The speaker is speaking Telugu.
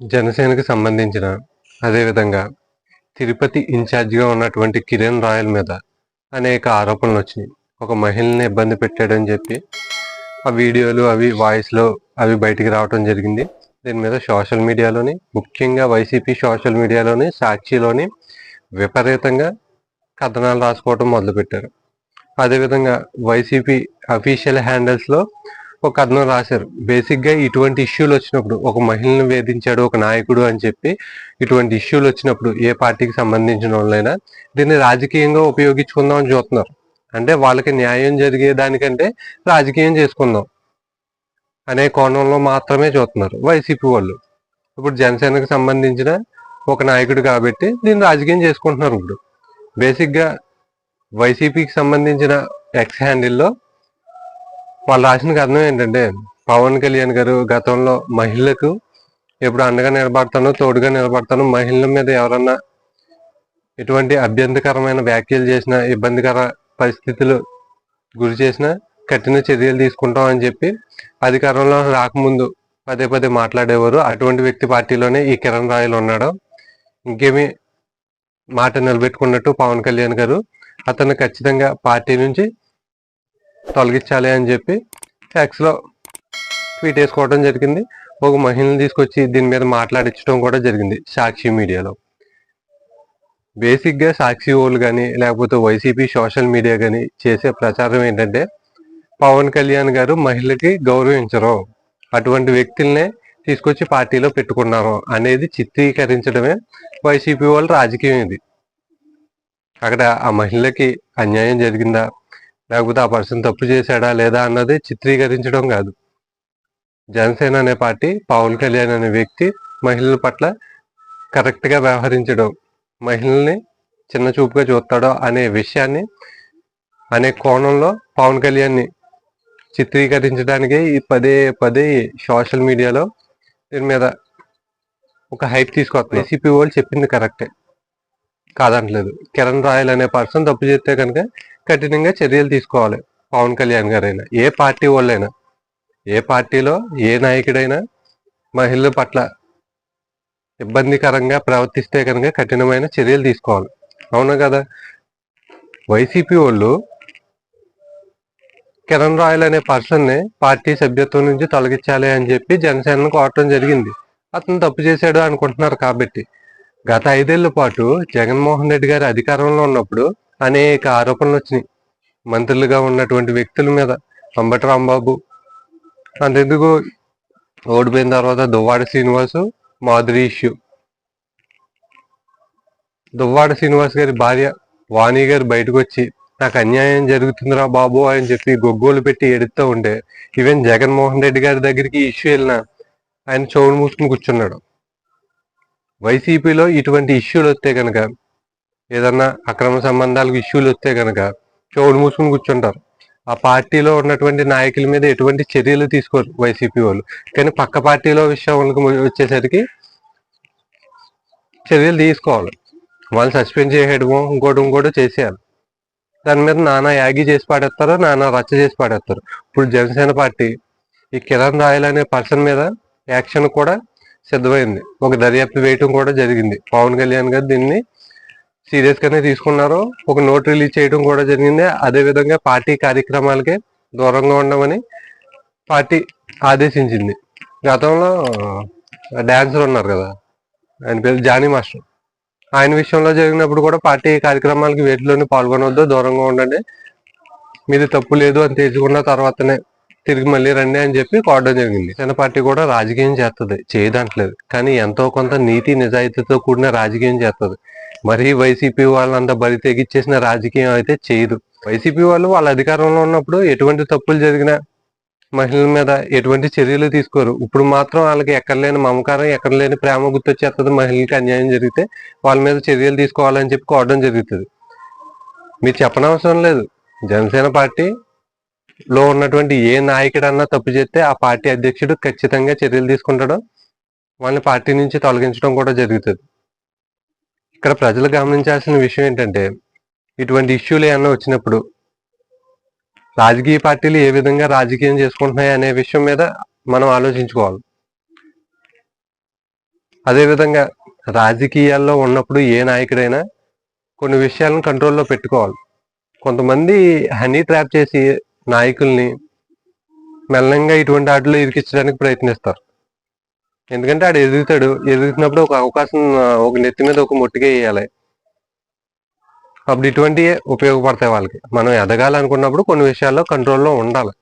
జనసేనకు సంబంధించిన అదేవిధంగా తిరుపతి ఇన్ఛార్జిగా ఉన్నటువంటి కిరణ్ రాయల్ మీద అనేక ఆరోపణలు వచ్చినాయి. ఒక మహిళని ఇబ్బంది పెట్టాడని చెప్పి ఆ వీడియోలు అవి వాయిస్లో అవి బయటికి రావడం జరిగింది. దీని మీద సోషల్ మీడియాలోని ముఖ్యంగా వైసీపీ సోషల్ మీడియాలోని సాక్షిలోని విపరీతంగా కథనాలు రాసుకోవడం మొదలుపెట్టారు. అదేవిధంగా వైసీపీ అఫీషియల్ హ్యాండిల్స్లో ఒక కథనం రాశారు. బేసిక్గా ఇటువంటి ఇష్యూలు వచ్చినప్పుడు ఒక మహిళను వేధించాడు ఒక నాయకుడు అని చెప్పి ఇటువంటి ఇష్యూలు వచ్చినప్పుడు ఏ పార్టీకి సంబంధించిన వాళ్ళైనా దీన్ని రాజకీయంగా ఉపయోగించుకుందాం అని చూస్తున్నారు. అంటే వాళ్ళకి న్యాయం జరిగే దానికంటే రాజకీయం చేసుకుందాం అనే కోణంలో మాత్రమే చూస్తున్నారు వైసీపీ వాళ్ళు. ఇప్పుడు జనసేనకు సంబంధించిన ఒక నాయకుడు కాబట్టి దీన్ని రాజకీయం చేసుకుంటున్నారు ఇప్పుడు. బేసిక్గా వైసీపీకి సంబంధించిన ఎక్స్ హ్యాండిల్లో వాళ్ళు రాసిన కథనం ఏంటంటే పవన్ కళ్యాణ్ గారు గతంలో మహిళలకు ఎప్పుడు అండగా నిలబడతానో తోడుగా నిలబడతాను మహిళల మీద ఎవరన్నా ఎటువంటి అభ్యంతరకరమైన వ్యాఖ్యలు చేసినా ఇబ్బందికర పరిస్థితులు గురి చేసినా కఠిన చర్యలు తీసుకుంటాం అని చెప్పి అధికారంలో రాకముందు పదే పదే మాట్లాడేవారు. అటువంటి వ్యక్తి పార్టీలోనే ఈ కిరణ్ రాయలు ఉన్నాడు. ఇంకేమి మాట నిలబెట్టుకున్నట్టు పవన్ కళ్యాణ్ గారు అతను ఖచ్చితంగా పార్టీ నుంచి తొలగించాలి అని చెప్పి ఫ్యాక్స్లో ట్వీట్ వేసుకోవడం జరిగింది. ఒక మహిళను తీసుకొచ్చి దీని మీద మాట్లాడించడం కూడా జరిగింది సాక్షి మీడియాలో. బేసిక్గా సాక్షి వాళ్ళు కానీ లేకపోతే వైసీపీ సోషల్ మీడియా కానీ చేసే ప్రచారం ఏంటంటే పవన్ కళ్యాణ్ గారు మహిళకి గౌరవించరు. అటువంటి వ్యక్తులనే తీసుకొచ్చి పార్టీలో పెట్టుకున్నారు అనేది చిత్రీకరించడమే వైసీపీ వాళ్ళ రాజకీయం ఇది. అక్కడ ఆ మహిళకి అన్యాయం జరిగిందా? లేకపోతే ఆ పర్సన్ తప్పు చేశాడా లేదా అన్నది చిత్రీకరించడం కాదు. జనసేన అనే పార్టీ పవన్ కళ్యాణ్ అనే వ్యక్తి మహిళల పట్ల కరెక్ట్గా వ్యవహరించడం మహిళల్ని చిన్న చూపుగా చూస్తాడో అనే విషయాన్ని అనే కోణంలో పవన్ కళ్యాణ్ని చిత్రీకరించడానికి ఈ పదే పదే సోషల్ మీడియాలో దీని మీద ఒక హైప్ తీసుకొస్తుంది ఏసీపీ వాళ్ళు చెప్పింది కరెక్టే. కాదనలేదు కిరణ్ రాయల్ అనే పర్సన్ తప్పు చేస్తే కనుక కఠినంగా చర్యలు తీసుకోవాలి. పవన్ కళ్యాణ్ గారైనా ఏ పార్టీ వాళ్ళైనా ఏ పార్టీలో ఏ నాయకుడైనా మహిళల పట్ల ఇబ్బందికరంగా ప్రవర్తిస్తే కనుక కఠినమైన చర్యలు తీసుకోవాలి. అవునా కదా? వైసీపీ వాళ్ళు కిరణ్ రాయల్ అనే పర్సన్ని పార్టీ సభ్యత్వం నుంచి తొలగించాలి అని చెప్పి జనసేనను కోరటం జరిగింది. అతను తప్పు చేశాడు అనుకుంటున్నారు కాబట్టి. గత ఐదేళ్ళ పాటు జగన్మోహన్ రెడ్డి గారు అధికారంలో ఉన్నప్పుడు అనేక ఆరోపణలు వచ్చినాయి. మంత్రులుగా ఉన్నటువంటి వ్యక్తుల మీద అంబటి రాంబాబు అంతెందుకు ఓడిపోయిన తర్వాత దువ్వాడ శ్రీనివాసు మాధురి ఇష్యూ దువ్వాడ శ్రీనివాస్ గారి భార్య వాణి గారు బయటకు వచ్చి నాకు అన్యాయం జరుగుతుందిరా బాబు అని చెప్పి గొగ్గోలు పెట్టి ఎడుతూ ఉండే ఈవెన్ జగన్మోహన్ రెడ్డి గారి దగ్గరికి ఇష్యూ వెళ్ళినా ఆయన చెవులు మూసుకుని కూర్చున్నాడు. వైసీపీలో ఇటువంటి ఇష్యూలు వస్తే కనుక ఏదన్నా అక్రమ సంబంధాలకు ఇష్యూలు వస్తే కనుక చెవులు మూసుకుని కూర్చుంటారు. ఆ పార్టీలో ఉన్నటువంటి నాయకుల మీద ఎటువంటి చర్యలు తీసుకోరు వైసీపీ వాళ్ళు. కానీ పక్క పార్టీలో విషయం వచ్చేసరికి చర్యలు తీసుకోవాలి. వాళ్ళు సస్పెండ్ చేయడమో ఇంకోటి ఇంకోటి చేసేయాలి. దాని మీద నానా యాగి చేసి పాడేస్తారు నానా రచ్చ చేసి పాడేస్తారు. ఇప్పుడు జనసేన పార్టీ ఈ కిరణ్ రాయల్ అనే పర్సన్ మీద యాక్షన్ కూడా సిద్ధమైంది. ఒక దర్యాప్తు వేయటం కూడా జరిగింది. పవన్ కళ్యాణ్ గారు దీన్ని సీరియస్ గానే తీసుకున్నారు. ఒక నోట్ రిలీజ్ చేయడం కూడా జరిగింది. అదే విధంగా పార్టీ కార్యక్రమాలకే దూరంగా ఉండమని పార్టీ ఆదేశించింది. గతంలో డాన్సర్ ఉన్నారు కదా ఆయన పేరు జానీ మాస్టర్. ఆయన విషయంలో జరిగినప్పుడు కూడా పార్టీ కార్యక్రమాలకి వేటిలోనే పాల్గొనవద్దు దూరంగా ఉండండి. మీది తప్పు లేదు అని తెలుసుకున్న తర్వాతనే తిరిగి మళ్ళీ రండి అని చెప్పి కోరడం జరిగింది. జన పార్టీ కూడా రాజకీయం చేస్తుంది చేయదంటలేదు. కానీ ఎంతో కొంత నీతి నిజాయితీతో కూడిన రాజకీయం చేస్తుంది మరి వైసీపీ వాళ్ళంతా బరి తెగిచ్చేసిన రాజకీయం అయితే చేయదు. వైసీపీ వాళ్ళు వాళ్ళ అధికారంలో ఉన్నప్పుడు ఎటువంటి తప్పులు జరిగినా మహిళల మీద ఎటువంటి చర్యలు తీసుకోరు. ఇప్పుడు మాత్రం వాళ్ళకి ఎక్కడ లేని మమకారం ఎక్కడ లేని ప్రేమ గుర్తొచ్చేస్తుంది మహిళలకి అన్యాయం జరిగితే వాళ్ళ మీద చర్యలు తీసుకోవాలని చెప్పి కోరడం జరుగుతుంది. మీరు చెప్పనవసరం లేదు. జనసేన పార్టీ లో ఉన్నటువంటి ఏ నాయకుడన్నా తప్పు చేస్తే ఆ పార్టీ అధ్యక్షుడు ఖచ్చితంగా చర్యలు తీసుకుంటాడు. వాళ్ళని పార్టీ నుంచి తొలగించడం కూడా జరుగుతుంది. ఇక్కడ ప్రజలు గమనించాల్సిన విషయం ఏంటంటే ఇటువంటి ఇష్యూలు ఏమన్నా వచ్చినప్పుడు రాజకీయ పార్టీలు ఏ విధంగా రాజకీయం చేసుకుంటున్నాయి అనే విషయం మీద మనం ఆలోచించుకోవాలి. అదేవిధంగా రాజకీయాల్లో ఉన్నప్పుడు ఏ నాయకుడైనా కొన్ని విషయాలను కంట్రోల్లో పెట్టుకోవాలి. కొంతమంది హనీ ట్రాప్ చేసి నాయకుల్ని మెల్లంగా ఇటువంటి వాటిలో ఇరికించడానికి ప్రయత్నిస్తారు. ఎందుకంటే ఆడు ఎదుగుతాడు. ఎదుగుతున్నప్పుడు ఒక అవకాశం ఒక నెత్తి మీద ఒక ముట్టుగా వేయాలి. అప్పుడు ఇటువంటివే ఉపయోగపడతాయి వాళ్ళకి. మనం ఎదగాలనుకున్నప్పుడు కొన్ని విషయాల్లో కంట్రోల్లో ఉండాలి.